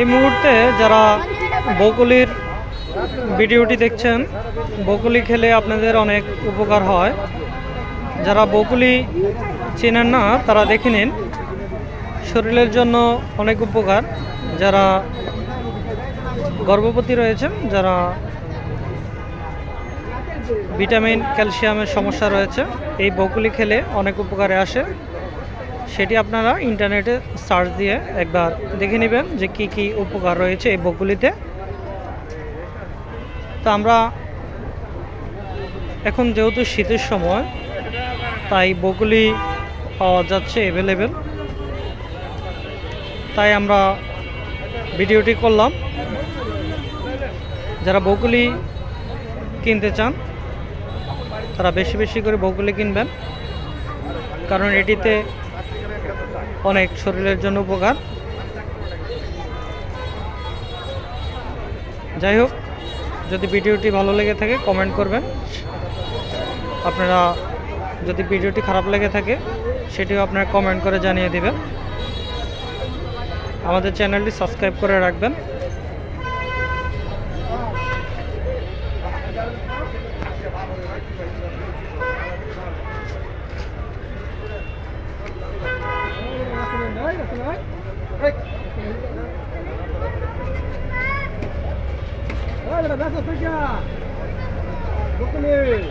এই মুহূর্তে যারা বকুলির ভিডিওটি দেখছেন, বকুলি খেলে আপনাদের অনেক উপকার হয়। যারা বকুলি চেনেন না, তারা দেখে নিন। শরীরের জন্য অনেক উপকার। যারা গর্ভবতী রয়েছেন, যারা ভিটামিন, ক্যালসিয়ামের সমস্যা রয়েছে, এই বকুলি খেলে অনেক উপকারে আসে। সেটি আপনারা ইন্টারনেটে সার্চ দিয়ে একবার দেখে নেবেন যে কি কি উপকার রয়েছে এই বকুলিতে তো আমরা এখন যেহেতু শীতের সময়, তাই বকুলি পাওয়া যাচ্ছে অ্যাভেলেবেল তাই আমরা ভিডিওটি করলাম। যারা বকুলি কিনতে চান, তারা বেশি বেশি করে বকুলি কিনবেন। কারণ এটিতে অনেক শরীরের জন্য উপকার। যাই হোক, যদি ভিডিওটি ভালো লেগে থাকে কমেন্ট করবেন। আপনারা যদি ভিডিওটি খারাপ লেগে থাকে, সেটিও আপনারা কমেন্ট করে জানিয়ে দেবেন। আমাদের চ্যানেলটি সাবস্ক্রাইব করে রাখবেন। Olha, abraça a Sanja! Vou comer!